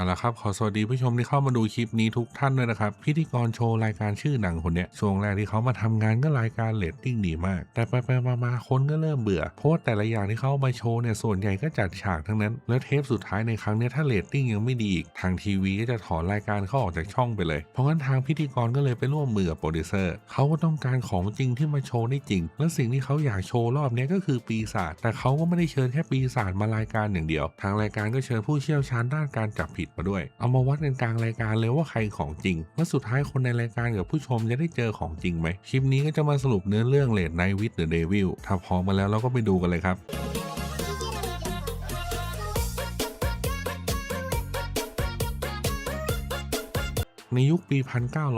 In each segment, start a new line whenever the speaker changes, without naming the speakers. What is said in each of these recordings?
เอาละครับขอสวัสดีผู้ชมที่เข้ามาดูคลิปนี้ทุกท่านด้วยนะครับพิธีกรโชว์รายการชื่อหนังคนเนี้ยช่วงแรกที่เขามาทำงานก็รายการเรตติ้งดีมาก แต่ไปไปมามาคนก็เริ่มเบื่อเพราะแต่ละอย่างที่เขามาโชว์เนี่ยส่วนใหญ่ก็จัดฉากทั้งนั้น แล้วเทปสุดท้ายในครั้งเนี้ยถ้าเรตติ้งยังไม่ดีอีกทางทีวีก็จะถอนรายการเขาออกจากช่องไปเลย เพราะงั้นทางพิธีกรก็เลยไปร่วมมือกับโปรดิวเซอร์เขาก็ต้องการของจริงที่มาโชว์ได้จริง และสิ่งที่เขาอยากโชว์รอบนี้ก็คือปีศาจแต่เขาก็ไม่ได้เชิญแค่ปีศาจมารายการอย่างเดียว ทางรายการก็เชิญผู้เชี่ยวชาญด้านการจับผิดมาด้วย เอามาวัดกันกลางรายการเลยว่าใครของจริงและสุดท้ายคนในรายการกับผู้ชมจะได้เจอของจริงไหมคลิปนี้ก็จะมาสรุปเนื้อเรื่องเลดไนวิดเดอะเดวิลถ้าพร้อมมาแล้วเราก็ไปดูกันเลยครับ ในยุคปี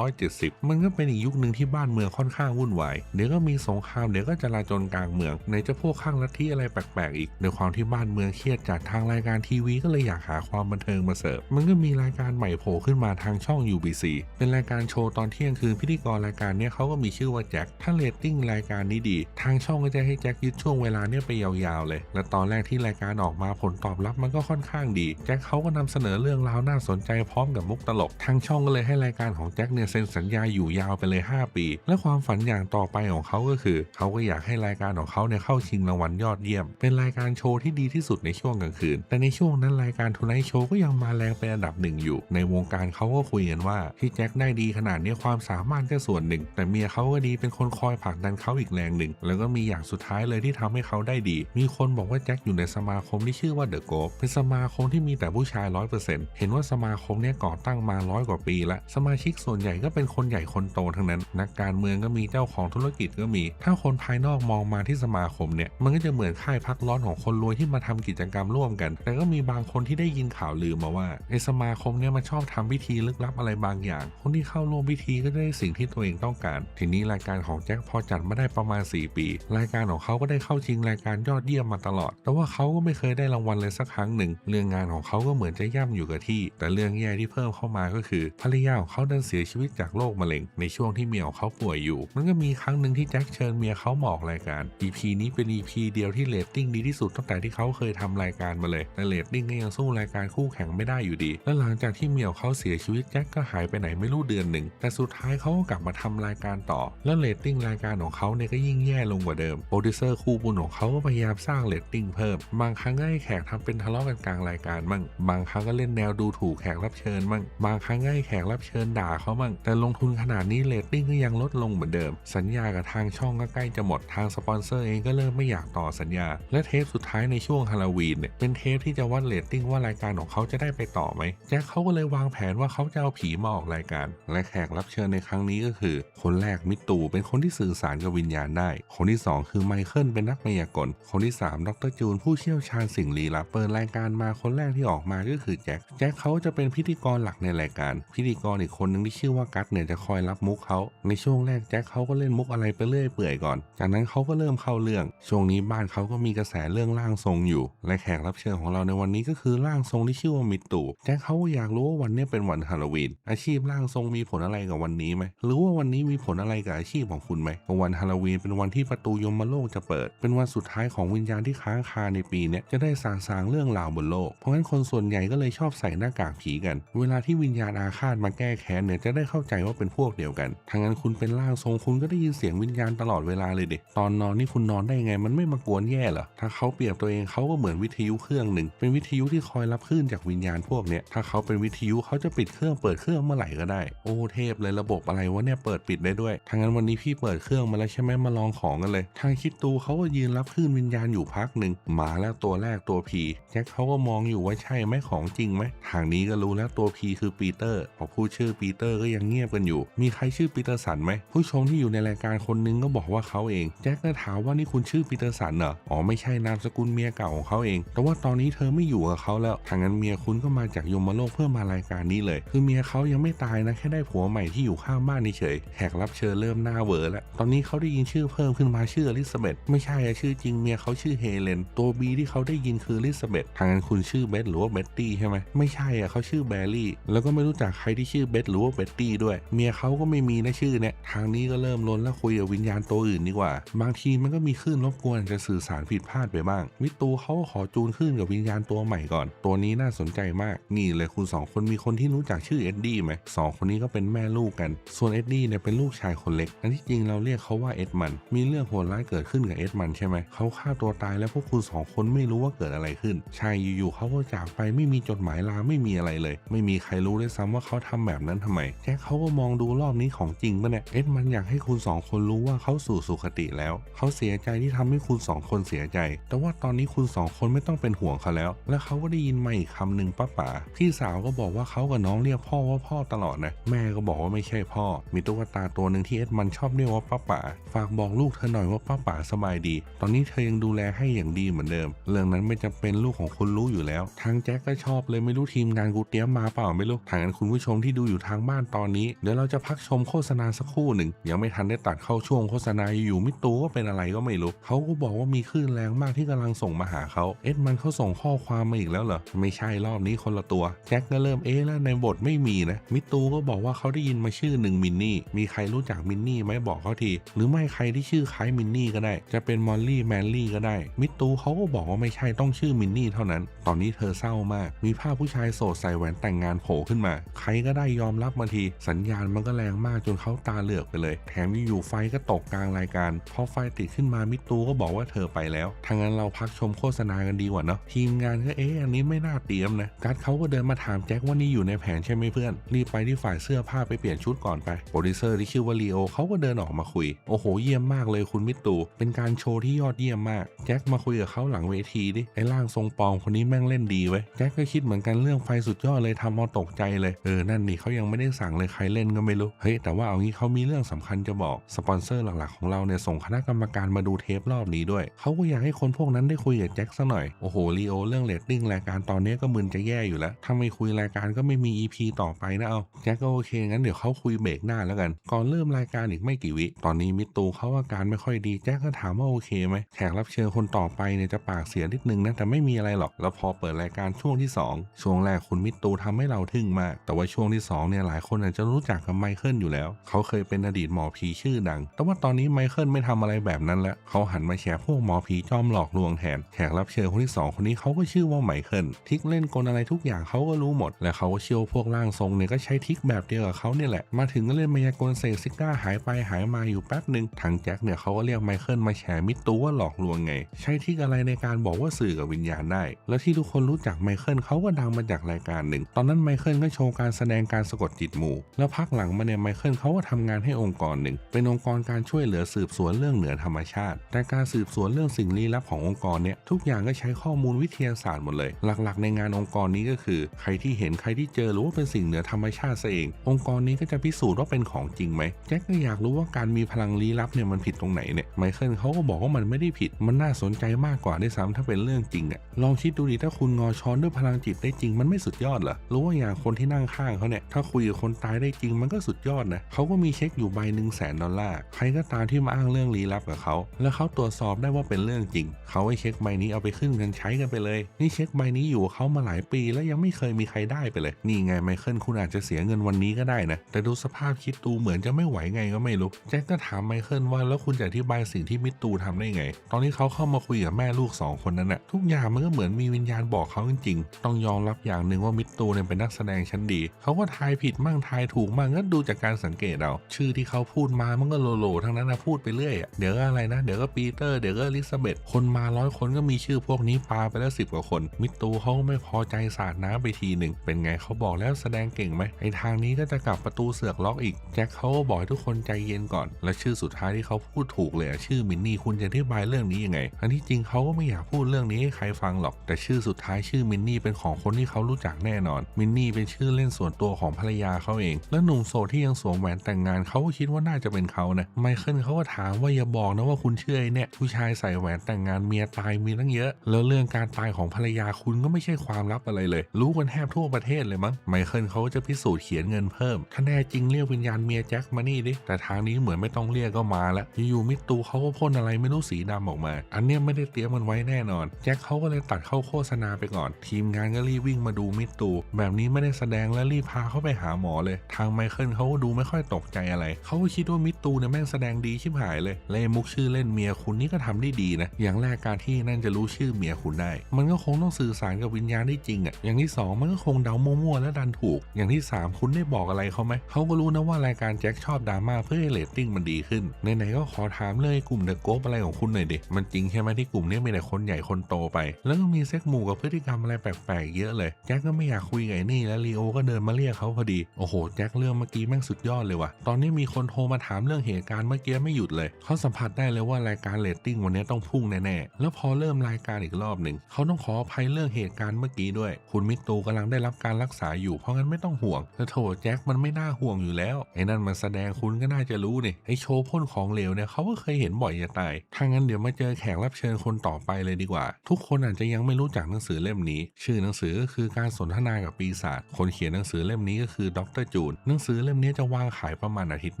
1970 มันก็เป็นอีกยุคหนึ่งที่บ้านเมืองค่อนข้างวุ่นวาย เดี๋ยวก็มีสงคราม เดี๋ยวก็จลาจลกลางเมืองไหนจะพวกข้างลัทธิอะไรแปลกๆอีกในความที่บ้านเมืองเครียดจากทางรายการทีวีก็เลยอยากหาความบันเทิงมาเสิร์ฟ มันก็มีรายการใหม่โผล่ขึ้นมาทางช่อง UBC เป็นรายการโชว์ตอนเที่ยงคืนพิธีกรรายการเนี้ยเขาก็มีชื่อว่าแจ็ค ถ้าเรตติ้งรายการนี้ดี ทางช่องก็จะให้แจ็คยึดช่วงเวลาเนี้ยไปยาวๆเลย และตอนแรกที่รายการออกมาผลตอบรับมันก็ค่อนข้างดี แจ็คเขาก็นำเสนอเรื่องราวน่าสนใจพร้อมกับมุกตลก ทางช่องก็เลยให้รายการของแจ็คเนี่ยเซ็นสัญญาอยู่ยาวไปเลย 5 ปี และความฝันอย่างต่อไปของเขาก็คือ เขาก็อยากให้รายการของเขาเนี่ยเข้าชิงรางวัลยอดเยี่ยม เป็นรายการโชว์ที่ดีที่สุดในช่วงกลางคืน แต่ในช่วงนั้นรายการทูไนท์โชว์ก็ยังมาแรงเป็นอันดับหนึ่งอยู่ ในวงการเขาก็คุยกันว่า ที่แจ็คได้ดีขนาดนี้ความสามารถแค่ส่วนหนึ่ง แต่เมียเขาก็ดีเป็นคนคอยผลักดันเขาอีกแรงหนึ่ง แล้วก็มีอย่างสุดท้ายเลยที่ทำให้เขาได้ดี มีคนบอกว่าแจ็คอยู่ในสมาคมที่ชื่อว่าเดอะโกเป็นสมาคมที่มีแต่ผู้ชายร้อยเปอร์เซ็นต์เห็นว่าสมาคมเนี่ยก่อตั้งมาร้อยกว่าปีละสมาชิกส่วนใหญ่ก็เป็นคนใหญ่คนโตทั้งนั้น นักการเมืองก็มีเจ้าของธุรกิจก็มี ถ้าคนภายนอกมองมาที่สมาคมเนี่ยมันก็จะเหมือนค่ายพักร้อนของคนรวยที่มาทำกิจกรรมร่วมกัน แต่ก็มีบางคนที่ได้ยินข่าวลือมาว่าไอสมาคมเนี่ยมันชอบทำพิธีลึกลับอะไรบางอย่าง คนที่เข้าร่วมพิธีก็ได้สิ่งที่ตัวเองต้องการ ทีนี้รายการของแจ็คพอจัดมาได้ประมาณ 4 ปี รายการของเขาก็ได้เข้าชิงรายการยอดเยี่ยมมาตลอด แต่ว่าเขาก็ไม่เคยได้รางวัลเลยสักครั้งหนึ่ง เรื่องงานของเขาก็เหมือนจะย่ำอยู่กับที่ แต่เรื่องแย่ที่เพิ่มเข้ามาก็คือภรรยาของเขาดันเสียชีวิตจากโรคมะเร็ง ในช่วงที่เมียของเขาป่วยอยู่ มันก็มีครั้งหนึ่งที่แจ็คเชิญเมียเขามออกรายการ EP นี้เป็น EP เดียวที่เรตติ้งดีที่สุดตั้งแต่ที่เขาเคยทำรายการมาเลยแต่เรตติ้งก็ยังสู้รายการคู่แข่งไม่ได้อยู่ดี และหลังจากที่เมียของเขาเสียชีวิตแจ็คก็หายไปไหนไม่รู้เดือนหนึ่งแต่สุดท้ายเขาก็กลับมาทำรายการต่อ และเรตติ้งรายการของเขาเนี่ยก็ยิ่งแย่ลงกว่าเดิมโปรดิวเซอร์คู่บุญของเขาก็พยายามสร้างเรตติ้งเพิ่มบางครั้งก็ให้แขกทำเป็นทะเลาะกันกลางรายการมั่งบางครั้งก็เล่นแนวดูถูกแขกรับเชิญมั่งบางครั้งก็ให้แขกรับเชิญด่าเขามั่งแต่ลงทุนขนาดนี้เรตติ้งก็ยังลดลงเหมือนเดิม สัญญากับทางช่องก็ใกล้จะหมดทางสปอนเซอร์เองก็เริ่มไม่อยากต่อสัญญา และเทปสุดท้ายในช่วงฮาโลวีนเนี่ยเป็นเทปที่จะวัดเรตติ้งว่ารายการของเขาจะได้ไปต่อไหมแจ็คเขาก็เลยวางแผนว่าเขาจะเอาผีมาออกรายการ และแขกรับเชิญในครั้งนี้ก็คือ คนแรกมิตูเป็นคนที่สื่อสารกับวิญญาณได้ คนที่สองคือไมเคิลเป็นนักมายากลคนที่สามดรจูนผู้เชี่ยวชาญสิ่งลี้ลับเปิดรายการมาคนแรกที่ออกมาก็คือแจ็คแจ็คเขาจะเป็นพิธีกรหลักในรายการพิธีกรอีกคนหนึ่งที่ชื่อว่ากัตเนี่ยจะคอยรับมุกเขาในช่วงแรกแจ็คเขาก็เล่นมุกอะไรไปเรื่อยเปื่อยก่อน จากนั้นเขาก็เริ่มเข้าเรื่อง ช่วงนี้บ้านเขาก็มีกระแสเรื่องร่างทรงอยู่ และแขกรับเชิญของเราในวันนี้ก็คือร่างทรงที่ชื่อว่ามิตตูแจ็คเขาอยากรู้ว่าวันนี้เป็นวันฮาโลวีนอาชีพร่างทรงมีผลอะไรกับวันนี้ไหมหรือว่าวันนี้มีผลอะไรกับอาชีพของคุณไหมเพราะวันฮาโลวีนเป็นวันที่ประตูยมโลกจะเปิด เป็นวันสุดท้ายของวิญญาณที่ค้างคาในปีนี้จะได้สางสางเรื่องราวบนโลก เพราะงั้นคนส่วนใหญ่ก็เลยชอบใส่หน้ากากผีกัน เวลาที่วิญญาณอาฆาตมาแก้แค้นเนี่ยจะได้เข้าใจว่าเป็นพวกเดียวกันทางนั้นคุณเป็นร่างทรงคุณก็ได้ยินเสียงวิญญาณตลอดเวลาเลยเด็ตอนนอนนี่คุณนอนได้ไงมันไม่มากวนแย่เหรอถ้าเขาเปรียบตัวเองเขาก็เหมือนวิทยุเครื่องหนึ่ง เป็นวิทยุที่คอยรับคลื่นจากวิญญาณพวกเนี้ยถ้าเขาเป็นวิทยุเขาจะปิดเครื่องเปิดเครื่องเมื่อไหร่ก็ได้ โอ้เทพเลยระบบอะไรวะเนี่ยเปิดปิดได้ด้วยทางนั้นวันนี้พี่เปิดเครื่องมาแล้วใช่ไหมมาลองของกันเลย ทางคิดตูเขาก็ยืนรับคลื่นวิญญาณอยู่พักหนึ่งมาแล้วตัวแรกตัวพีแจ็คเขาก็มองอยู่ว่าใช่ไหมของจริงไหมทางนี้ก็รู้แล้วตัวพีคือปีเตอร์พอพูดชื่อปีเตอร์ก็ยังเงียบกันอยู่ มีใครชื่อปีเตอร์สันไหม ผู้ชมที่อยู่ในรายการคนนึงก็บอกว่าเขาเอง แจ็คก็ถามว่านี่คุณชื่อปีเตอร์สันเหรอ อ๋อไม่ใช่นามสกุลเมียเก่าของเขาเอง แต่ว่าตอนนี้เธอไม่อยู่กับเขาแล้วทางนั้นเมียคุณก็มาจากยมโลกเพื่อมารายการนี้เลย คือเมียเขายังไม่ตายนะแค่ได้ผัวใหม่ที่อยู่ข้างบ้านเฉยแขกรับเชิญเริ่มหน้าเวอร์แล้ว ตอนนี้เขาได้ยินชื่อเพิ่มขึ้นมาชื่ออลิซาเบธไม่ใช่อะชื่อจริงเมียเขาชื่อเฮเลน ตัวบีที่เขาได้ยินคืออลิซาเบธทางนั้นคุณชื่อเบธหรือว่าเบตตี้ใช่ไหมไม่ใช่อะเขาชื่อแบรี่แล้วก็ไม่รู้จักใครทีที่ชื่อเบสหรือว่าเบตตี้ด้วย เมียเขาก็ไม่มีนะชื่อเนี่ย ทางนี้ก็เริ่มล้นแล้วคุยกับวิญญาณตัวอื่นดีกว่า บางทีมันก็มีคลื่นรบกวนจะสื่อสารผิดพลาดไปบ้างมิตูเขาขอจูนคลื่นกับวิญญาณตัวใหม่ก่อน ตัวนี้น่าสนใจมาก นี่เลยคุณสองคนมีคนที่รู้จักชื่อเอ็ดดี้ไหมสองคนนี้ก็เป็นแม่ลูกกัน ส่วนเอ็ดดี้เนี่ยเป็นลูกชายคนเล็ก อันที่จริงเราเรียกเขาว่าเอ็ดมัน มีเรื่องโหดร้ายเกิดขึ้นกับเอ็ดมันใช่ไหมเขาฆ่าตัวตายแล้วพวกคุณสองคนไม่รู้ว่าเกิดอะไรขึ้นใช่อยู่ๆเขาก็จากไปไม่มีจดหมายลาไม่มีอะไรเลย ไม่มีใครรู้ด้วยซ้ำว่าเขาททำแบบนั้นทำไมแจ็คเขาก็มองดูรอบนี้ของจริงปะเนี่ยเอ็ดมันอยากให้คุณสองคนรู้ว่าเขาสู่สุคติแล้ว เขาเสียใจที่ทำให้คุณสองคนเสียใจ แต่ว่าตอนนี้คุณสองคนไม่ต้องเป็นห่วงเขาแล้ว และเขาก็ได้ยินมาอีกคำหนึ่งป้าป๋าพี่สาวก็บอกว่าเขากับน้องเรียกพ่อว่าพ่อตลอดนะแม่ก็บอกว่าไม่ใช่พ่อ มีตุ๊กตาตัวหนึ่งที่เอ็ดมันชอบเรียกว่าป้าป๋าฝากบอกลูกเธอหน่อยว่าป้าป๋าสบายดี ตอนนี้เธอยังดูแลให้อย่างดีเหมือนเดิม เรื่องนั้นไม่จำเป็นลูกของคุณรู้อยู่แล้วทางแจ็คก็ชอบเลยไม่รู้ทีมงานกูเตรียมมาเปล่าไม่รู้ทางนั้นคุณผู้ชมที่ดูอยู่ทางบ้านตอนนี้ เดี๋ยวเราจะพักชมโฆษณาสักครู่หนึ่งยังไม่ทันได้ตัดเข้าช่วงโฆษณาอยู่มิตูก็เป็นอะไรก็ไม่รู้เขาก็บอกว่ามีคลื่นแรงมากที่กำลังส่งมาหาเขาเอ็ดมันเขาส่งข้อความมาอีกแล้วเหรอไม่ใช่รอบนี้คนละตัวแจ็คก็เริ่มเอ๊ะแล้วในบทไม่มีนะมิตูก็บอกว่าเขาได้ยินมาชื่อหนึ่งมินนี่มีใครรู้จักมินนี่ไหมบอกเขาที หรือไม่ใครที่ชื่อคล้ายมินนี่ก็ได้ จะเป็นมอลลี่แมนลี่ก็ได้ มิตูเขาก็บอกว่าไม่ใช่ต้องชื่อมินนี่เท่านั้น ตอนนี้เธอเศร้ามาก มีภาพผู้ชายโสดใส่แหวนแต่งงานโผล่ขึ้นมา ใครก็ได้ยอมรับมาทีสัญญาณมันก็แรงมากจนเขาตาเหลือกไปเลย แถมอยู่ไฟก็ตกกลางรายการพอไฟติดขึ้นมามิตูก็บอกว่าเธอไปแล้วทางนั้นเราพักชมโฆษณากันดีกว่าเนาะทีมงานก็เอ๊ะอันนี้ไม่น่าเตรียมนะการดเขาก็เดินมาถามแจ็คว่านี่อยู่ในแผนใช่ไหมเพื่อน รีบไปที่ฝ่ายเสื้อผ้าไปเปลี่ยนชุดก่อนไปโปรดิวเซอร์ที่ชื่อว่าลีโอเขาก็เดินออกมาคุย โอ้โหเยี่ยมมากเลยคุณมิตูเป็นการโชว์ที่ยอดเยี่ยมมากแจ็คมาคุยกับเขาหลังเวทีดิไอ้ร่างทรงปอมคนนี้แม่งเล่นดีเว้ยแจ็คก็คิดเหมือนกันเรื่องไฟสุดยอดเลยทำเอาตกใจเลยเออนั่นนี่เขายังไม่ได้สั่งเลยใครเล่นก็ไม่รู้ เฮ้ยแต่ว่าเอางี้เขามีเรื่องสำคัญจะบอก สปอนเซอร์หลักๆของเราเนี่ยส่งคณะกรรมการมาดูเทปรอบนี้ด้วย เขาก็อยากให้คนพวกนั้นได้คุยกับแจ็คสัหน่อย โอ้โหลีโอเรื่องเรตติ้งรายการตอนนี้ก็มึนจะแย่อยู่แล้ว ถ้าไม่คุยรายการก็ไม่มี EP ต่อไปนะเอาแจ็คก็โอเคงั้นเดี๋ยวเขาคุยเบรกหน้าแล้วกัน ก่อนเริ่มรายการอีกไม่กี่วิ ตอนนี้มิตูเขาอาการไม่ค่อยดีแจ็คก็ถามว่าโอเคไหมแขกรับเชิญคนต่อไปเนี่ยจะปากเสียนิดนึงนะแต่ไม่มีอะไรหรอก แล้วพอเปิดรายการช่วงที่ 2 ช่วงแรกคุณมิตูทำให้เราทึ่งมาก แต่ว่าช่วงที่2เนี่ยหลายคนอาจจะรู้จักกับไมเคิลอยู่แล้ว เขาเคยเป็นอดีตหมอผีชื่อดัง แต่ว่าตอนนี้ไมเคิลไม่ทำอะไรแบบนั้นแล้ว เขาหันมาแฉพวกหมอผีจอมหลอกลวงแทน แขกรับเชิญคนที่สองคนนี้เขาก็ชื่อว่าไมเคิล ทิกเล่นกลอะไรทุกอย่างเขาก็รู้หมด และเขาก็เชื่อว่าพวกร่างทรงเนี่ยก็ใช้ทิกแบบเดียวกับเขาเนี่ยแหละ มาถึงก็เล่นมายากลเสกซิก้าหายไปหายมาอยู่แป๊บหนึ่งทางแจ็คเนี่ยเขาก็เรียกไมเคิลมาแฉมิตูว่าหลอกลวงไง ใช้ทิกอะไรในการบอกว่าสื่อกับวิญญาณได้ แล้วที่ทุกคนรู้จักไมเคิลเขาก็ดังมาจากรายการหนึ่ง ตอนนั้นไมเคิลก็โชว์การแสดงการสะกดจิตหมู่ แล้วพักหลังมาเนี่ยไมเคิลเขาก็ทำงานให้องค์กรหนึ่ง เป็นองค์กรการช่วยเหลือสืบสวนเรื่องเหนือธรรมชาติ แต่การสืบสวนเรื่องสิ่งลี้ลับขององค์กรเนี่ยทุกอย่างก็ใช้ข้อมูลวิทยาศาสตร์หมดเลย หลักๆ ในงานองค์กรนี้ก็คือ ใครที่เห็นใครที่เจอหรือว่าเป็นสิ่งเหนือธรรมชาติซะเอง องค์กรนี้ก็จะพิสูจน์ว่าเป็นของจริงไหมแจ็คก็อยากรู้ว่าการมีพลังลี้ลับเนี่ยมันผิดตรงไหนเนี่ยไมเคิลเขาก็บอกว่ามันไม่ได้ผิด มันน่าสนใจมากกว่าด้วยซ้ำถ้าเป็นเรื่องจริงอะลองคิดดูดิถ้าคุณงอช้อนด้วยพลังจิตได้จริงมันไม่สุดยอดเหรอรู้ว่าอย่างคนที่นั่งข้างเขาเนี่ยถ้าคุยกับคนตายได้จริงมันก็สุดยอดนะเขาก็มีเช็คอยู่ใบหนึ่งแสนดอลลาร์ใครก็ตามที่มาอ้างเรื่องลี้ลับกับเขาแล้วเขาตรวจสอบได้ว่าเป็นเรื่องจริงเขาให้เช็คใบนี้เอาไปขึ้นเงินใช้กันไปเลย นี่เช็คใบนี้อยู่เขามาหลายปี แล้วยังไม่เคยมีใครได้ไปเลย นี่ไงไมเคิลคุณอาจจะเสียเงินวันนี้ก็ได้นะแต่ดูสภาพคิดตูเหมือนจะไม่ไหวไงก็ไม่รู้แจ็คก็ถามไมเคิลว่าแล้วคุณจะอธิบายสิ่งที่มิตูทำได้ไง ตอนที่เขาเข้ามาคุยกับแม่ลูกสองคนนั้นน่ะทุกอย่างมันก็เหมือนมีวิญญาณบอกเขาจริงๆ ต้องยอมรับอย่างหนึ่งว่ามิตูเนี่ยเป็นนักแสดงชั้นดีเขาาก็ทายผิดมั่งทายถูกมั่งก็ดูจากการสังเกตเอาชื่อที่เขาพูดมามันก็โลโลทั้งนั้นนะพูดไปเรื่อยอะเดี๋ยวก็อะไรนะ เดี๋ยวก็ปีเตอร์เดี๋ยวก็อลิซาเบธคนมาร้อยคนก็มีชื่อพวกนี้ปาไปแล้วสิบกว่าคน มิตูเขาไม่พอใจสาดน้ำไปทีหนึ่งเป็นไงเขาบอกแล้วแสดงเก่งไหมไอทางนี้ก็จะกลับประตูเสือกล็อกอีกแจ็คเขาก็บอกให้ทุกคนใจเย็นก่อน และชื่อสุดท้ายที่เขาพูดถูกเลยชื่อมินนี่คุณจะอธิบายเรื่องนี้ยังไงอันที่จริงเขาก็ไม่อยากพูดเรื่องนี้ให้ใครฟังหรอก แต่ชื่อสุดท้ายชื่อมินนี่เป็นของคนที่เขารู้จักแน่นอนมินนี่เป็นชื่อเล่นส่วนตัวของภรรยาเขาเอง และหนุ่มโสดที่ยังสวมแหวนแต่งงานเขาก็คิดว่าน่าจะเป็นเขานะไมเคิลเขาก็ถามว่าอย่าบอกนะว่าคุณเชื่อไอ้เนี่ยผู้ชายใส่แหวนแต่งงานเมียตายมีตั้งเยอะ แล้วเรื่องการตายของภรรยาคุณก็ไม่ใช่ความลับอะไรเลย รู้กันแทบทั่วประเทศเลยมั้งไมเคิลเขาจะพิสูจน์เขียนเงินเพิ่มถ้าแน่จริงเรียกวิญญาณเมียแจ็คมานี่ดิแต่ทางนี้เหมือนไม่ต้องเรียกก็มาแล้วอยู่ๆมิตูเขาก็พ่นอะไรไม่รู้สีดำออกมา อันเนี้ยไม่ได้เตรียมมันไว้แน่นอน แจ็คเขาก็เลยตัดเข้าโฆษณาไปก่อน ทีมงานก็รีบวิ่งมาดูมิตูแบบนี้ไม่ได้แสดงและรีบพาเขาไปหาหมอเลย ทางไมเคิลเขาก็ดูไม่ค่อยตกใจอะไร เขาก็คิดว่ามิตูเนี่ยแม่งแสดงดีชิบหายเลยและไอ้มุกชื่อเล่นเมียคุณนี่ก็ทำได้ดีนะ อย่างแรกการที่นั่นจะรู้ชื่อเมียคุณได้ มันก็คงต้องสื่อสารกับวิญญาณได้จริงอะ่ะ อย่างที่สองมันก็คงเดามั่วๆและดันถูก อย่างที่สามคุณได้บอกอะไรเขาไหม เขาก็รู้นะว่ารายการแจ็คชอบดราม่าเพื่อให้เรตติ้งมันดีขึ้น ไหนๆก็ขอถามเรื่องไอ้กลุ่มเดอะโกบอะไรของคุณหน่อยดิ มันจริงใช่ไหมที่กลุ่มนี้มีแต่คนใหญ่คนโตไป แล้วก็มีเซ็กหมู่กับพฤติกรรมอะไรแปลกๆเยอะเลย แจ็คก็ไม่อยากคุยกับไอ้นี่แล้วลีโอก็เดินมาเรียกเขาพอดี โอ้โห แจ็คเรื่องเมื่อกี้แม่งสุดยอดเลยว่ะ ตอนนี้มีคนโทรมาถามเรื่องเหตุการณ์เมื่อกี้ไม่หยุดเลย เขาสัมผัสได้เลยว่ารายการเรตติ้งวันนี้ต้องพุ่งแน่ๆ แล้วพอเริ่มรายการอีกรอบหนึ่ง เขาต้องขออภัยเรื่องเหตุการณ์เมื่อกี้ด้วย คุณมิตูกำลังได้รับการรักษาอยู่ เพราะงั้นไม่ต้องห่วง แต่โถแจ็คมันไม่น่าห่วงอยู่แล้ว ไอ้นั่นมันแสดงคุณก็น่าจะรู้นี่ ไอ้โชว์พ่นของเหลวเนี่ยเขาก็เคยเห็นบ่อยจะตาย ถ้างั้นเดี๋ยวมาเจอแขกรับเชิญคนต่อไปเลยดีกว่า ทุกคนอาจจะยังไม่รู้จักหนังสือเล่มนี้ ชื่อหนังสือก็คือการสนทนากับปีศาจ คนเขียนหนังสือเล่มเล่มนี้ก็คือดรจูนหนังสือเล่มนี้จะวางขายประมาณอาทิตย์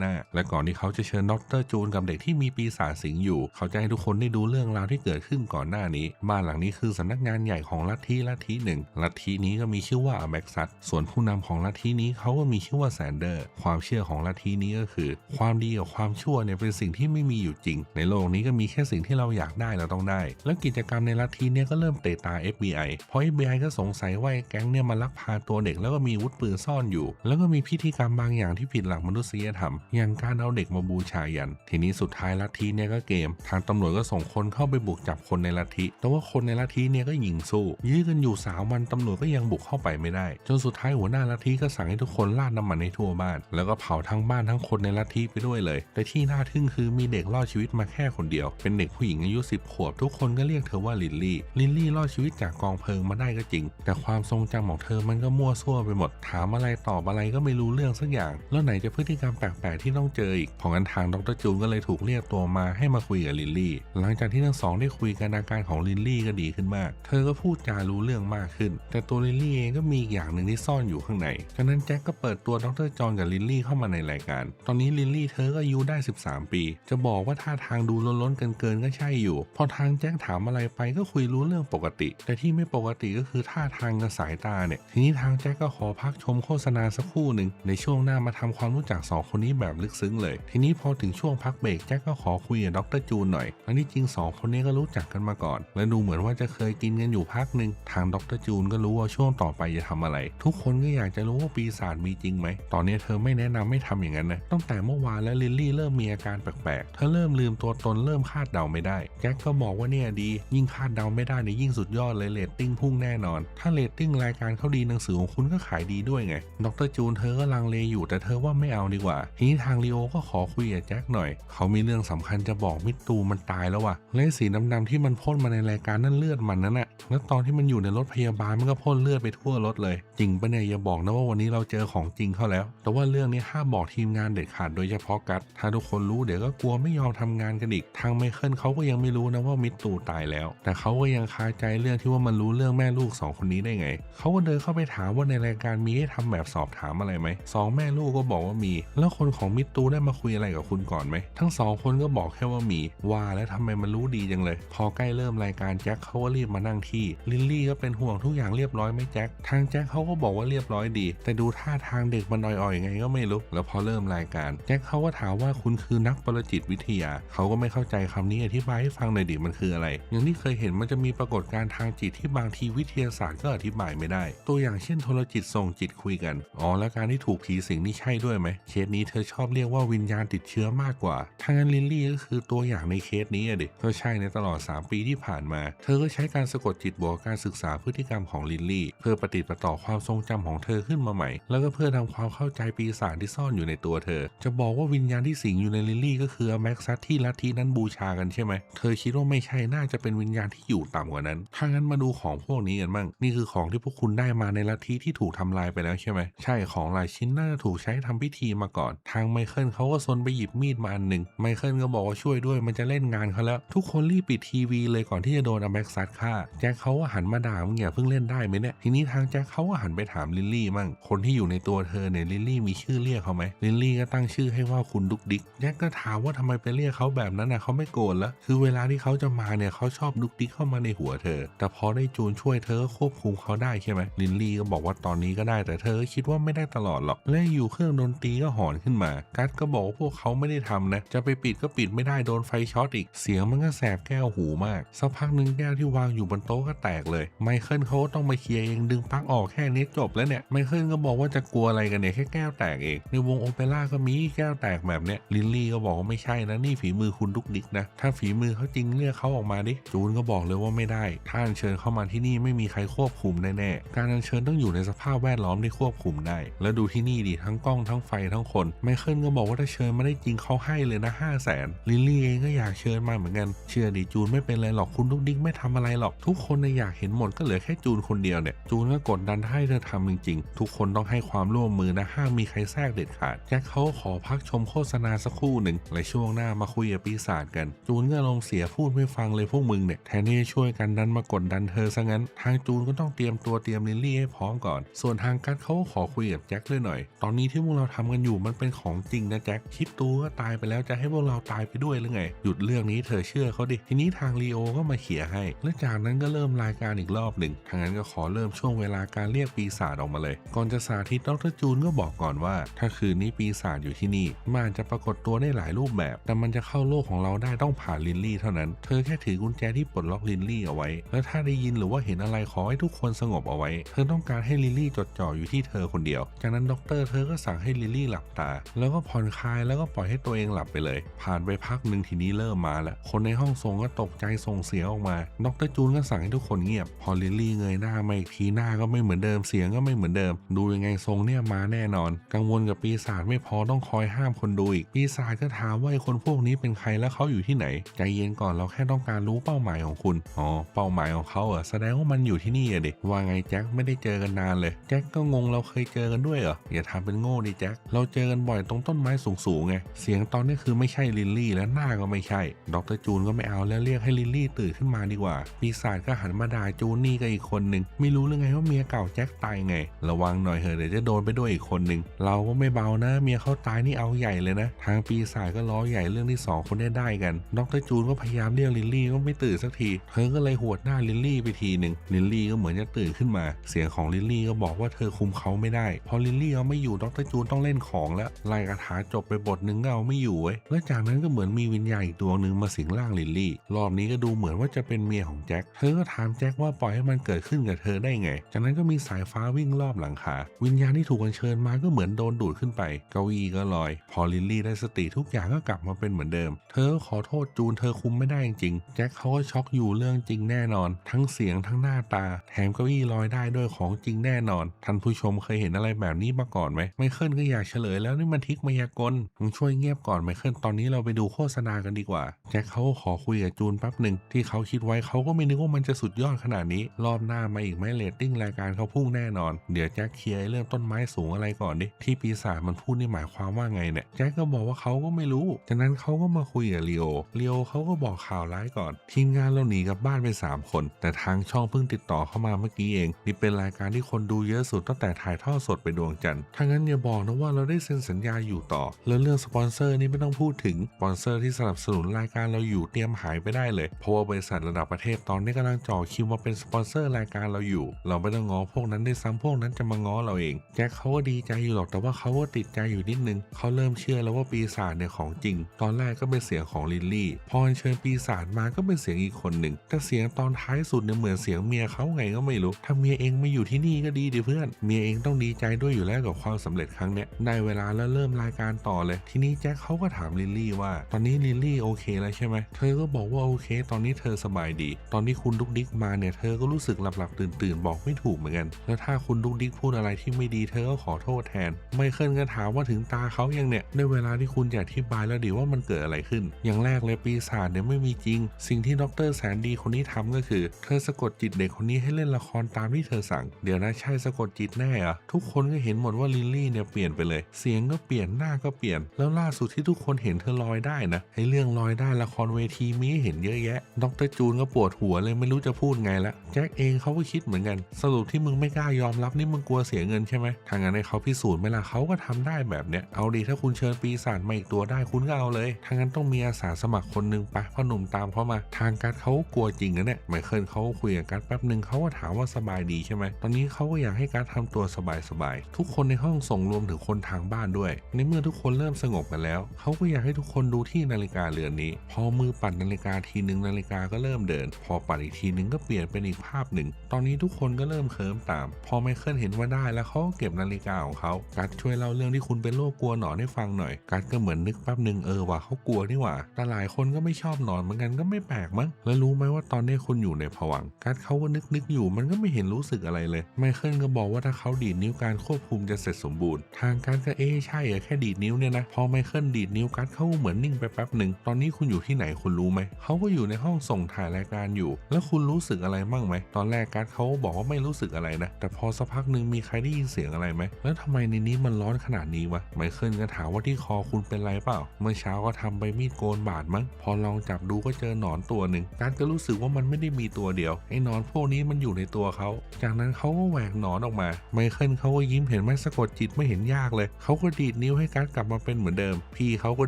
หน้า และก่อนที่เขาจะเชิญดรจูนกับเด็กที่มีปีศาจสิงอยู่ เขาจะให้ทุกคนได้ดูเรื่องราวที่เกิดขึ้นก่อนหน้านี้ บ้านหลังนี้คือสำนักงานใหญ่ของลัทธิลัทธิหนึ่งลัทธินี้ก็มีชื่อว่าอแบ็กซัสส่วนผู้นำของลัทธินี้เขาก็มีชื่อว่าแซนเดอร์ ความเชื่อของลัทธินี้ก็คือ ความดีกับความชั่วเนี่ยเป็นสิ่งที่ไม่มีอยู่จริง ในโลกนี้ก็มีแค่สิ่งที่เราอยากได้เราต้องได้ แล้วกิจกรรมในลัทธิเนี่ยก็เริ่มเตะตา FBI เพราะ FBI ก็สงสัยว่าแก๊งเนี่ยมาลักพาตัวเด็กแล้วก็มีวุธปืนซ่อนอยู่ แล้วก็มีพิธีกรรมบางอย่างที่ผิดหลักมนุษยธรรม อย่างการเอาเด็กมาบูชายัน ทีนี้สุดท้ายลัทธิเนี่ยก็เกม ทางตำรวจก็ส่งคนเข้าไปบุกจับคนในลัทธิ แต่ว่าคนในลัทธิเนี่ยก็ยิงสู้ ยื้อกันอยู่สามวันตำรวจก็ยังบุกเข้าไปไม่ได้ จนสุดท้ายหัวหน้าลัทธิก็สั่งให้ทุกคนราดน้ำมันในทั่วบ้าน แล้วก็เผาทั้งบ้านทั้งคนในลัทธิไปด้วยเลย แต่ที่น่าทึ่งคือมีเด็กรอดชีวิตมาแค่คนเดียว เป็นเด็กผู้หญิงอายุ 10 ขวบ ทุกคนก็เรียกเธอว่าลิลลี่ ลิลลี่รอดชีวิตจากกองเพลิงมาได้ก็จริง แต่ความทรงจำของเธอมันก็มั่วซั่วไปหมดถามามอะไรตอบอะไรก็ไม่รู้เรื่องสักอย่าง แล้วไหนจะพฤติกรรมแปลกๆที่ต้องเจออีกเพราะงั้นทางดรจูนก็เลยถูกเรียกตัวมาให้มาคุยกับลิลลี่ หลังจากที่ทั้งสองได้คุยกันอาการของลิลลี่ก็ดีขึ้นมาก เธอก็พูดจารู้เรื่องมากขึ้น แต่ตัวลิลลี่เองก็มีอย่างหนึ่งที่ซ่อนอยู่ข้างในจากนั้นแจ็คก็เปิดตัวดรจอห์นกับลิลลี่เข้ามาในรายการ ตอนนี้ลิลลี่เธอก็อายุได้ 13 ปี จะบอกว่าท่าทางดูล้นๆเกินๆก็ใช่อยู่ พอทางแจ็คถามอะไรไปก็คุยรู้เรื่องปกติ แต่ที่ไม่ปกติก็คือท่าทางกับสายตาเนี่ย ทีนี้ทางแจ็คก็ขอพักชมโฆษณาสักครู่หนึ่ง ในช่วงหน้ามาทำความรู้จักสองคนนี้แบบลึกซึ้งเลย ทีนี้พอถึงช่วงพักเบรกแจ็คก็ขอคุยกับดรจูนหน่อย อันที่จริงสองคนนี้ก็รู้จักกันมาก่อน และดูเหมือนว่าจะเคยกินกันอยู่พักหนึ่ง ทางดรจูนก็รู้ว่าช่วงต่อไปจะทำอะไร ทุกคนก็อยากจะรู้ว่าปีศาจมีจริงไหม ตอนนี้เธอไม่แนะนำไม่ทำอย่างนั้นนะ ตั้งแต่เมื่อวานแล้วลิลลี่เริ่มมีอาการแปลกๆ เธอเริ่มลืมตัวตนเริ่มคาดเดาไม่ได้ แจ็คก็บอกว่าเนี่ยดี ยิ่งคาดเดาไม่ได้เนี่ยยิ่งสุดยอดเลยเรตติ้งพุ่งแน่นอน ถ้าเรตติ้งรายการเขาดีหนังสือของคุณก็ขายดีด้วยไง ดรจูนเธอก็ลังเลอยู่แต่เธอว่าไม่เอาดีกว่า ทีนี้ทางลีโอก็ขอคุยกับแจ็คหน่อย เขามีเรื่องสำคัญจะบอกมิตตูมันตายแล้วว่ะและสีดำๆที่มันพ่นมาในรายการนั่นเลือดมันนั่นน่ะ แล้วตอนที่มันอยู่ในรถพยาบาลมันก็พ่นเลือดไปทั่วรถเลย จริงปะเนี่ยอย่าบอกนะว่าวันนี้เราเจอของจริงเข้าแล้ว แต่ว่าเรื่องนี้ห้ามบอกทีมงานเด็ดขาดโดยเฉพาะกัดถ้าทุกคนรู้เดี๋ยวก็กลัวไม่ยอมทำงานกันอีก ทางไมเคิลเขาก็ยังไม่รู้นะว่ามิตตูตายแล้ว แต่เขาก็ยังคาใจเรื่องที่ว่ามันรู้เรื่องแม่ลูกสองคนนี้ได้ไง เขาก็เดินเข้าไปถามว่าในรายการมีให้ทำแบบสอบถามอะไรไหมสองแม่ลูกก็บอกว่ามี แล้วคนของมิตตูได้มาคุยอะไรกับคุณก่อนไหม ทั้งสองคนก็บอกแค่ว่ามี ว่าแล้วทำไมมันรู้ดีจังเลย พอใกล้เริ่มรายการแจ็คเขาก็รีบมานั่งที่ ลิลลี่ก็เป็นห่วงทุกอย่างเรียบร้อยไหมแจ็ค ทางแจ็คเขาก็บอกว่าเรียบร้อยดี แต่ดูท่าทางเด็กมันอ่อยๆไงก็ไม่รู้ แล้วพอเริ่มรายการแจ็คเขาก็ถามว่าคุณคือนักปรจิตวิทยา เขาก็ไม่เข้าใจคำนี้อธิบายให้ฟังหน่อยดิมันคืออะไร อย่างที่เคยเห็นมันจะมีปรากฏการณ์ทางจิตที่บางทีวิทยาศาสตร์ก็อธิบายไม่ได้ ตัวอย่างเช่นโทรจิตส่งจิตคุยกันอ๋อแล้วการที่ถูกผีสิงนี่ใช่ด้วยไหมเคสนี้เธอชอบเรียกว่าวิญญาณติดเชื้อมากกว่าทางนั้นลิลลี่ก็คือตัวอย่างในเคสนี้อะดิก็ใช่ในตลอด 3 ปีที่ผ่านมา เธอก็ใช้การสะกดจิตบวกการศึกษาพฤติกรรมของลิลลี่ เพื่อปฏิประต่อความทรงจำของเธอขึ้นมาใหม่ แล้วก็เพื่อทำความเข้าใจปีศาจที่ซ่อนอยู่ในตัวเธอ จะบอกว่าวิญญาณที่สิงอยู่ในลิลลี่ก็คือแม็กซัสที่ลัทธินั้นบูชากันใช่ไหมเธอคิดว่าไม่ใช่น่าจะเป็นวิญญาณที่อยู่ต่ำกว่านั้นถ้างั้นมาดูของพวกนี้กันบ้างนี่คือของที่พวกคุณได้มาในลัทธิที่ถูกทำลายไปแล้วใช่ไหมใช่ของหลายชิ้นน่าจะถูกใช้ทำพิธีมาก่อน ทางไมเคิลเขาก็ซนไปหยิบมีดมาอันหนึ่งไมเคิลก็บอกว่าช่วยด้วยมันจะเล่นงานเขาแล้ว ทุกคนรีบปิดทีวีเลยก่อนที่จะโดนอแม็กซัสฆ่าแจ็คเขาก็หันมาด่ามึงอย่าเพิ่งเล่นได้ไหมเนี่ยทีนี้ทางแจ็คเขาก็หันไปถามลิลลี่มั่งคนที่อยู่ในตัวเธอเนี่ยลิลลี่มีชื่อเรียกเขาไหมลิลลี่ก็ตั้งชื่อให้ว่าคุณดุกดิกแจ็คก็ถามว่าทำไมไปเรียกเขาแบบนั้นนะเขาไม่โกรธแล้วคือเวลาที่เขาจะมาเนี่ยเขาชอบดุกดิกเข้ามาในหัวเธอ แต่พอได้จูนช่วยเธอก็ควบคุมเขาได้ใช่ไหมลิลลี่ก็บอกว่าตอนนี้ก็ได้แต่เธอคิดว่าไม่ได้ตลอดหรอก และอยู่เครื่องดนตรีก็หอนขึ้นมา กัสก็บอกว่าพวกเขาไม่ได้ทำนะ จะไปปิดก็ปิดไม่ได้โดนไฟช็อตอีก เสียงมันก็แสบแก้วหูมาก สักพักหนึ่งแก้วที่วางอยู่บนโต๊ะก็แตกเลย ไมเคิลเขาก็ต้องมาเคลียร์เองดึงปลั๊กออกแค่นี้จบแล้วเนี่ย ไมเคิลก็บอกว่าจะกลัวอะไรกันเนี่ยแค่แก้วแตกเอง ในวงโอเปร่าก็มีแก้วแตกแบบเนี้ย ลิลลี่ก็บอกว่าไม่ใช่นะนี่ฝีมือคุณดุกดิกนะ ถ้าฝีมือเขาจริงเรียกเขาออกมาดิ จูนก็บอกเลยว่าไม่ได้ถ้าอัญเชิญเข้ามาที่นี่ไม่มีใครควบคุมแน่ๆ การอัญเชิญต้องอยู่ในสภาพแวดล้อมที่ควบคุมได้ แล้วดูที่นี่ดิทั้งกล้องทั้งไฟทั้งคน ไมเคิลก็บอกว่าถ้าเชิญมาได้จริงเขาให้เลยนะห้าแสนลิลลี่เองก็อยากเชิญมาเหมือนกัน เชื่อดิจูนไม่เป็นไรหรอกคุณดุกดิกไม่ทำอะไรหรอก ทุกคนในอยากเห็นหมดก็เหลือแค่จูนคนเดียวเนี่ย จูนก็กดดันให้เธอทำจริงๆ ทุกคนต้องให้ความร่วมมือนะห้ามมีใครแทรกเด็ดขาดแจ็คเขาขอพักชมโฆษณาสักครู่หนึ่งและช่วงหน้ามาคุยกับปีศาจกัน จูนก็ลงเสียพูดไม่ฟังเลยพวกมึงเนี่ยแทนที่จะช่วยกันดันมากดดันเธอซะงั้น ทางจูนก็ต้องเตรียมตัวเตรียมลิลลี่ให้พร้อมก่อน ส่วนทางกสเขาขอคุยกับแจ็คด้วยหน่อย ตอนนี้ที่พวกเราทำกันอยู่มันเป็นของจริงนะแจ็คคิดตูก็ตายไปแล้วจะให้พวกเราตายไปด้วยหรือไง หยุดเรื่องนี้เธอเชื่อเขาดิ ทีนี้ทางลีโอก็มาเขี่ยให้ และจากนั้นก็เริ่มรายการอีกรอบหนึ่งทางนั้นก็ขอเริ่มช่วงเวลาการเรียกปีศาจออกมาเลย ก่อนจะสาธิตดรจูนก็บอกก่อนว่า ถ้าคืนนี้ปีศาจอยู่ที่นี่มันจะปรากฏตัวได้หลายรูปแบบ แต่มันจะเข้าโลกของเราได้ต้องผ่านลินลี่เท่านั้น เธอแค่ถือกุญแจที่ปลดล็อกลินลี่เอาไว้ แล้วถ้าได้ยินหรือว่าเห็นอะไรขอให้ทุกคนสงบเอาไว้ เธอต้องการให้ลิลลี่จดจ่ออยที่เธอคนเดียว จากนั้นด็อกเตอร์เธอก็สั่งให้ลิลลี่หลับตา แล้วก็ผ่อนคลายแล้วก็ปล่อยให้ตัวเองหลับไปเลย ผ่านไปพักหนึ่งทีนี้เริ่มมาแล้ว คนในห้องทรงก็ตกใจส่งเสียงออกมาด็อกเตอร์จูนก็สั่งให้ทุกคนเงียบ พอลิลลี่เงยหน้ามาอีกทีหน้าก็ไม่เหมือนเดิมเสียงก็ไม่เหมือนเดิม ดูยังไงทรงเนี่ยมาแน่นอน กังวลกับปีศาจไม่พอต้องคอยห้ามคนดูอีกปีศาจก็ถามว่าไอ้คนพวกนี้เป็นใครและเขาอยู่ที่ไหน ใจเย็นก่อนเราแค่ต้องการรู้เป้าหมายของคุณอ๋อเป้าหมายของเขาเหรอแสดงว่ามันอยู่ที่นี่อะดิว่าไงแจ็คไม่ได้เจอกันนานเลยแจ็คก็งงงเราเคยเจอกันด้วยเหรอ อย่าทำเป็นโง่ดิแจ็ค เราเจอกันบ่อยตรงต้นไม้สูงๆไง เสียงตอนนี้คือไม่ใช่ลิลลี่และหน้าก็ไม่ใช่ ดรจูนก็ไม่เอาแล้วเรียกให้ลิลลี่ตื่นขึ้นมาดีกว่า ปีศาจก็หันมาด่าจูนนี่กับอีกคนหนึ่ง ไม่รู้เรื่องไงว่าเมียเก่าแจ็คตายไง ระวังหน่อยเถอะเดี๋ยวจะโดนไปด้วยอีกคนหนึ่ง เราก็ไม่เบานะ เมียเขาตายนี่เอาใหญ่เลยนะ ทางปีศาจก็ล้อใหญ่เรื่องที่สองคนได้ได้กัน ดรจูนก็พยายามเรียกลิลลี่ก็ไม่ตื่นสักที เธอก็เลยหวดหน้าลิลลี่ไปทีหนึ่งลิลลี่ก็เหมือนจะตื่นขึ้นมา เสียงของลิลลี่ก็บอกว่าเธอคมเขาไม่ได้ พอลิลลี่เอาไม่อยู่ดรจูนต้องเล่นของแล้วไล่คาถาจบไปบทหนึ่งก็เอาไม่อยู่เว้ยแล้วจากนั้นก็เหมือนมีวิญญาณอีกดวงหนึ่งมาสิงร่างลิลลี่รอบนี้ก็ดูเหมือนว่าจะเป็นเมียของแจ็คเธอก็ถามแจ็คว่าปล่อยให้มันเกิดขึ้นกับเธอได้ไง จากนั้นก็มีสายฟ้าวิ่งรอบหลังคาวิญญาณที่ถูกอัญเชิญมาก็เหมือนโดนดูดขึ้นไป เก้าอี้ก็ลอย พอลิลลี่ได้สติทุกอย่างก็กลับมาเป็นเหมือนเดิม เธอขอโทษจูนเธอคุมไม่ได้จริงๆแจ็คเขาก็ช็อกอยู่เรื่องจริงแน่นอน ทั้งเสียงทั้งหน้าตา แถมเก้าอี้ลอยได้ด้วยของจริงแน่นอนท่านผู้ชมเคยเห็นอะไรแบบนี้มาก่อนไหมไมเคิลก็อยากเฉลยแล้วนี่มันทิกมายากลมึงช่วยเงียบก่อนไมเคิลตอนนี้เราไปดูโฆษณากันดีกว่าแจ็คเขาขอคุยกับจูนแป๊บหนึ่งที่เขาคิดไว้เขาก็ไม่นึกว่ามันจะสุดยอดขนาดนี้ รอบหน้ามาอีกไหมเรตติ้งรายการเขาพุ่งแน่นอน เดี๋ยวแจ็คเคลียร์เรื่องต้นไม้สูงอะไรก่อนดิที่ปีศาจมันพูดนี่หมายความว่าไงเนี่ยแจ็คก็บอกว่าเขาก็ไม่รู้จากนั้นเขาก็มาคุยกับลีโอลีโอเขาก็บอกข่าวร้ายก่อนทีมงานเราหนีกลับบ้านไปสามคน แต่ทางช่องเพิ่งติดต่อเข้ามาเมื่อกี้เอง นี่เป็นรายการที่คนดูเยอะสุดตั้งแต่ถ่ายทอดสดไปดวงจันทร์ถ้างั้นอย่าบอกนะว่าเราได้เซ็นสัญญาอยู่ต่อ แล้วเรื่องสปอนเซอร์นี่ไม่ต้องพูดถึง สปอนเซอร์ที่สนับสนุนรายการเราอยู่เตรียมหายไปได้เลย เพราะว่าบริษัทระดับประเทศตอนนี้กำลังจ่อคิวมาเป็นสปอนเซอร์รายการเราอยู่ เราไม่ต้องง้อพวกนั้นได้ซ้ำพวกนั้นจะมาง้อเราเอง แจ็คเขาก็ดีใจอยู่หรอกแต่ว่าเขาก็ติดใจอยู่นิดนึง เขาเริ่มเชื่อแล้วว่าปีศาจเนี่ยของจริง ตอนแรกก็เป็นเสียงของลิลลี่ พอเชิญปีศาจมาก็เป็นเสียงอีกคนหนึ่งแต่เสียงตอนท้ายสุดเนี่ยเหมือนเสียงเมียเขาไงก็ไม่รู้ถ้าเมียเองไม่อยู่ที่นี่ก็ดีดิเพื่อนเมียเองต้องดีใจด้วยอยู่แล้วกับความสำเร็จครั้งเนี้ยได้เวลาแล้วเริ่มรายการต่อเลย ทีนี้แจ็คเขาก็ถามลิลลี่ว่า ตอนนี้ลิลลี่โอเคแล้วใช่ไหมเธอก็บอกว่าโอเค ตอนนี้เธอสบายดี ตอนที่คุณดุกดิกมาเนี่ยเธอก็รู้สึกหลับๆตื่นๆบอกไม่ถูกเหมือนกัน แล้วถ้าคุณดุกดิกพูดอะไรที่ไม่ดีเธอก็ขอโทษแทน ไมเคิลก็ถามว่าถึงตาเขายังเนี่ยได้เวลาที่คุณจะอธิบายแล้วดีว่ามันเกิดอะไรขึ้น อย่างแรกเลยปีศาจเนี่ยไม่มีจริง สิ่งที่ดรแสนดีคนนี้ทำก็คือ เธอสะกดจิตเด็กคนนี้ให้เล่นละครตามที่เธอสั่ง เดี๋ยวนะใช่สะกดจิตแน่อะทุกคนก็เห็นหมดว่าลิลลี่เนี่ยเปลี่ยนไปเลย เสียงก็เปลี่ยนหน้าก็เปลี่ยน แล้วล่าสุดที่ทุกคนเห็นเธอลอยได้นะไอ้เรื่องลอยได้ละครเวทีมีเห็นเยอะแยะดรจูนก็ปวดหัวเลยไม่รู้จะพูดไงละแจ็คเองเขาก็คิดเหมือนกัน สรุปที่มึงไม่กล้ายอมรับนี่มึงกลัวเสียเงินใช่ไหมทางนั้นให้เขาพิสูจน์ไหมล่ะเขาก็ทำได้แบบเนี้ยเอาดีถ้าคุณเชิญปีศาจมาอีกตัวได้คุณก็เอาเลยทางนั้นต้องมีอาสาสมัครคนหนึ่งไปพ่อหนุ่มตามเขามา ทางการดเขากลัวจริงนะเนี่ยไมเคิลเขาคุยกับการแป๊บหนึ่งเขาก็ถามว่าสบายดีใช่ไหมตอนนี้เขาก็อยากให้การดทำตัวสบายๆ ทุกคนในห้องส่งรวมถึงคนทางบ้านด้วย ในเมื่อทุกคนเริ่มสงบกันแล้ว เขาก็อยากให้ทุกคนดูที่นาฬิกาเรือนนี้ พอมือปัดนาฬิกาทีหนึ่งนาฬิกาก็เริ่มเดิน พอปัดอีกทีหนึ่งก็เปลี่ยนเป็นอีกภาพหนึ่ง ตอนนี้ทุกคนก็เริ่มเคิมตาม พอไมเคิลเห็นว่าได้แล้วเขาก็เก็บนาฬิกาของเขากัดช่วยเล่าเรื่องที่คุณเป็นโรคกลัวหนอนให้ฟังหน่อย กัดก็เหมือนนึกแป๊บหนึ่งเออว่าเขากลัวนี่หว่า แต่หลายคนก็ไม่ชอบหนอนเหมือนกันก็ไม่แปลกมั้ง แล้วรู้ไหมว่าตอนนี้คุณอยู่ในผวังกัดเขาก็นึกนึกอยู่มันก็ไม่เห็นรู้สึกอะไรเลย ไมเคิลก็บอกว่าถ้าเขาดีดนิ้วการควบคุมจะเสร็จสมบูรณ์ ทางการก็เอ๊ใช่เหรอแค่ดีดนิ้วเนี่ยนะ พอไมเคิลดีดนิ้วกัดเขาเหมือนนิ่งไปแป๊บหนึ่ง ตอนนี้คุณอยู่ที่ไหนคุณรู้ไหม เขาก็อยู่ในห้องส่งถ่ายรายการอยู่ แล้วคุณรู้สึกอะไรมั่งไหม ตอนแรกกัดเขาบอกว่าไม่รู้สึกอะไรนะ แต่พอสักพักหนึ่งมีใครได้ยินเสียงอะไรไหม แล้วทำไมในนี้มันร้อนขนาดนี้วะ ไมเคิลก็ถามว่าที่คอคุณเป็นไรเปล่า เมื่อเช้าก็ทำไปมีดโกนบาดมั้ง พอลองจับดูก็เจอหนอนตัวหนึ่งกัดก็รู้สึกว่ามันไม่ได้มีตัวเดียว ไอ้หนอนพวกนี้มันอยู่ในตัวเขา จากนั้นเขาก็แหวกหนอนออกมา ไมเคิลเขาก็ยิ้มเห็นไหมสะกดจิตไม่เห็นยากเลย เขาก็ดีดนิ้วให้กัดกลับมาเป็นเหมือนเดิม พี่เขาก็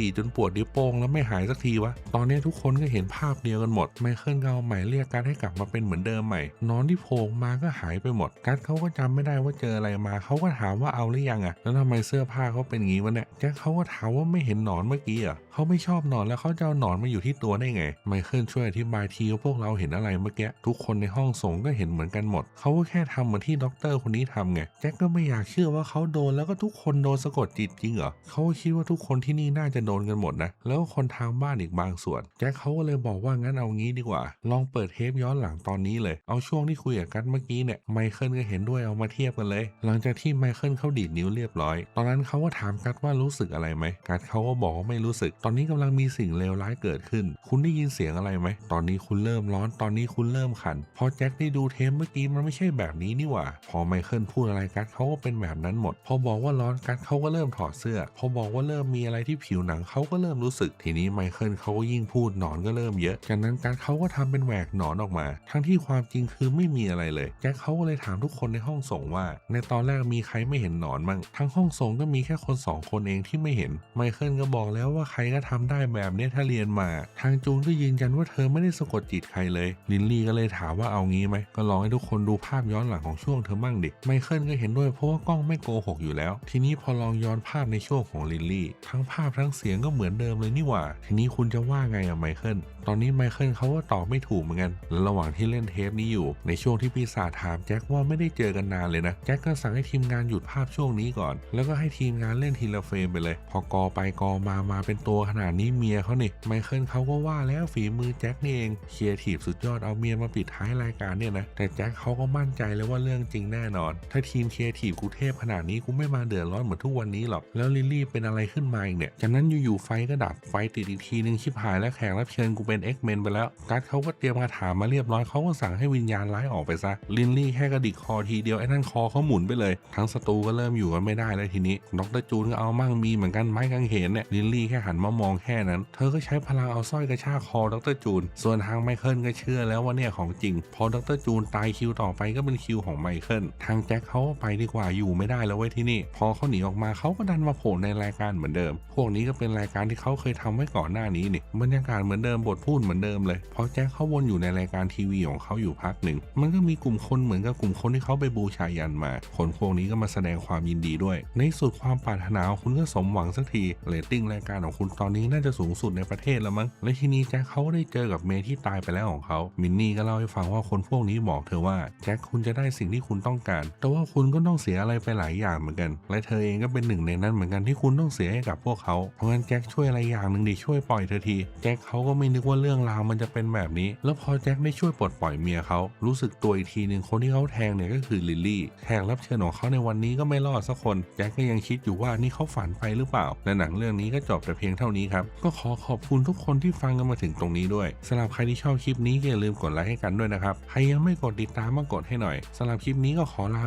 ดีจนปวดนิ้วโป้งแล้วไม่หายสักทีวะ ตอนนี้ทุกคนก็เห็นภาพเดียวกันหมด ไมเคิลก็เอาใหม่เรียกกัดให้กลับมาเป็นเหมือนเดิมใหม่ นอนที่โผล่มาก็หายไปหมดกัดเขาก็จำไม่ได้ว่าเจออะไรมา เขาก็ถามว่าเอาหรือยังอะแล้วทำไมเสื้อผ้าเขาเป็นงี้วะเนี่ยแจ็คเขาก็ถามว่าไม่เห็นหนอนเมื่อกี้อะเขาไม่ชอบหนอนแล้วเขาจะเอาหนอนมาอยู่ที่ตัวได้ไง ไมเคิลช่วยอธิบายทีว่าพวกเราเห็นอะไรเมื่อกี้ ทุกคนในห้องส่งก็เห็นเหมือนกันหมด เขาก็แค่ทำเหมือนที่ด็อกเตอร์คนนี้ทำไงแจ็คก็ไม่อยากเชื่อว่าเขาโดนแล้วก็ทุกคนโดนสะกดจิตจริงเหรอเขาคิดว่าทุกคนที่นี่น่าจะโดนกันหมดนะแล้วคนทางบ้านอีกบางส่วน แจ็คเขาก็เลยบอกว่างั้นเอางี้ดีกว่า ลองเปิดเทปย้อนหลังตอนนี้เลย เอาช่วงที่คุยกับกันเมื่อกี้เนี่ยไมเคิลก็เห็นด้วยเอามาเทียบกันเลย หลังจากที่ไมเคิลเขาดีดนิ้วเรียบร้อย ตอนนั้นเขาก็ถามกัดว่ารู้สึกอะไรไหมกัดเขาก็บอกว่าไม่รู้สึก ตอนนี้กำลังมีสิ่งเลวร้ายเกิดขึ้น คุณได้ยินเสียงอะไรไหมตอนนี้คุณเริ่มร้อนตอนนี้คุณเริ่มขัน พอแจ็คได้ดูเทปเมื่อกี้มันไม่ใช่แบบนี้นี่หว่า พอไมเคิลพูดอะไรกัดเขาก็เป็นแบบนั้นหมด พอบอกว่าร้อนกัดเขาก็เริ่มถอดเสื้อ พอบอกว่าเริ่มมีอะไรที่ผิวหนังเขาก็เริ่มรู้สึก ทีนี้ไมเคิลเขาก็ยิ่งพูดหนอนก็เริ่มเยอะ จากนั้นกัดเขาก็ทำเป็นแหวกหนอนออกมา ทั้งที่ความจริงคือไม่มีอะไรเลยแจ็คเขาก็เลยถามทุกคนในห้องส่งว่า ในตอนแรกมีใครไม่เห็นหนอนมั่งทั้งห้องส่งก็มีแค่คนสองคนเองที่ไม่เห็นไมเคิลก็บอกแล้วว่าใครก็ทำได้แบบนี้ถ้าเรียนมา ทางจูนก็ยืนยันว่าเธอไม่ได้สะกดจิตใครเลย ลินลี่ก็เลยถามว่าเอางี้ไหมก็ลองให้ทุกคนดูภาพย้อนหลังของช่วงเธอมั่งดิไมเคิลก็เห็นด้วยเพราะว่ากล้องไม่โกหกอยู่แล้ว ทีนี้พอลองย้อนภาพในช่วงของลินลี่ทั้งภาพทั้งเสียงก็เหมือนเดิมเลยนี่หว่า ทีนี้คุณจะว่าไงอะไมเคิลตอนนี้ไมเคิลเขาก็ตอบไม่ถูกเหมือนกันและระหว่างที่เล่นเทปนี้อยู่ ในช่วงที่ปีศาจถามแจ็คว่าไม่ได้เจอกันนานเลยนะแจ็คก็สั่งให้ทีมงานหยุดภาพช่วงนี้ก่อน แล้วก็ให้ทีมงานเล่นทีละเฟรมไปเลย พอกอไปกอมามาเป็นตัวขนาดนี้เมียเขานี่ไมเคิลเขาก็ว่าแล้วฝีมือแจ็คนี่เองเคียร์ทีฟสุดยอดเอาเมียมาปิดท้ายรายการเนี่ยนะแต่แจ็คเขาก็มั่นใจเลยว่าเรื่องจริงแน่นอนถ้าทีมเคียร์ทีฟกูเทพขนาดนี้กูไม่มาเดือดร้อนเหมือนทุกวันนี้หรอก แล้วลิลลี่เป็นอะไรขึ้นมาอีกเนี่ย จากนั้นอยู่ๆไฟก็ดับ ไฟติดอีกทีนึงชิบหายแล้วแขกรับเชิญกูเป็น X-Men ไปแล้วกัสเขาก็เตรียมคาถามาเรียบร้อยเขาก็สั่งให้วิญญาณร้ายออกไปซะ ลินลี่แค่กระดิกคอทีเดียวไอ้นั่นคอเขาหมุนไปเลย ทั้งศัตรูก็เริ่มอยู่กันไม่ได้แล้วทีนี้ดรจูนก็เอามั่งมีเหมือนกันไม้กางเขนเนี่ยลินลี่แค่หันมามองแค่นั้น เธอก็ใช้พลังเอาสร้อยกระชากคอดรจูน ส่วนทางไมเคิลก็เชื่อแล้วว่าเนี่ยของจริง พอดรจูนตายคิวต่อไปก็เป็นคิวของไมเคิลทางแจคเขาไปดีกว่าอยู่ไม่ได้แล้วเว้ยที่นี่ พอเขาหนีออกมาเขาก็ดันมาโผล่ในรายการเหมือนเดิม พวกนี้ก็เป็นรายการที่เขาเคยทำไว้ก่อนหน้านี้นี่บรรยากาศเหมือนเดิมบทพูดเหมือนเดิมเลยพอแจ็คเขาวนอยู่ในรายการทีวีของเขาอยู่พักหนึ่งมันก็มีกลุ่มคนเหมือนกับกลุ่มคนที่เขาไปบูชายันมาคนพวกนี้ก็มาแสดงความยินดีด้วย ในสุดความปรารถนาของคุณก็สมหวังสักทีเรตติ้งรายการของคุณตอนนี้น่าจะสูงสุดในประเทศแล้วมั้งและทีนี้แจ็คเขาก็ได้เจอกับเมย์ที่ตายไปแล้วของเขามินนี่ก็เล่าให้ฟังว่าคนพวกนี้บอกเธอว่าแจ็คคุณจะได้สิ่งที่คุณต้องการแต่ว่าคุณก็ต้องเสียอะไรไปหลายอย่างเหมือนกัน และเธอเองก็เป็นหนึ่งในนั้นเหมือนกันที่คุณต้องเสียให้กับพวกเขาเพราะงั้นแจ็คช่วยอะไรอย่างหนึ่งดิช่วยปล่อยเธอทีแจ็คเขาก็ไม่นึกว่าเรื่องราวมันจะเป็นแบบนี้ แล้วพอแจ็คได้ช่วยปลดปล่อยเมียเขารู้สึกตัวอีกทีหนึ่งคนที่เขาแทงเนี่ยก็คือลิลลี่แขกรับเชิญของเขาในวันนี้ก็ไม่รอดสักคนแจ็คก็ยังคิดอยู่ว่านี่เขาฝันไปหรือเปล่าและหนังเรื่องนี้ก็จบแต่เพียงเท่านี้ครับก็ขอขอบคุณทุกคนที่ฟังกันมาถึงตรงนี้ด้วยสำหรับใครที่ชอบคลิปนี้อย่าลืมกดไลค์ให้กันด้วยนะครับใครยังไม่กดติดตามมากดให้หน่อยสำหรับคลิปนี้ก็ขอลา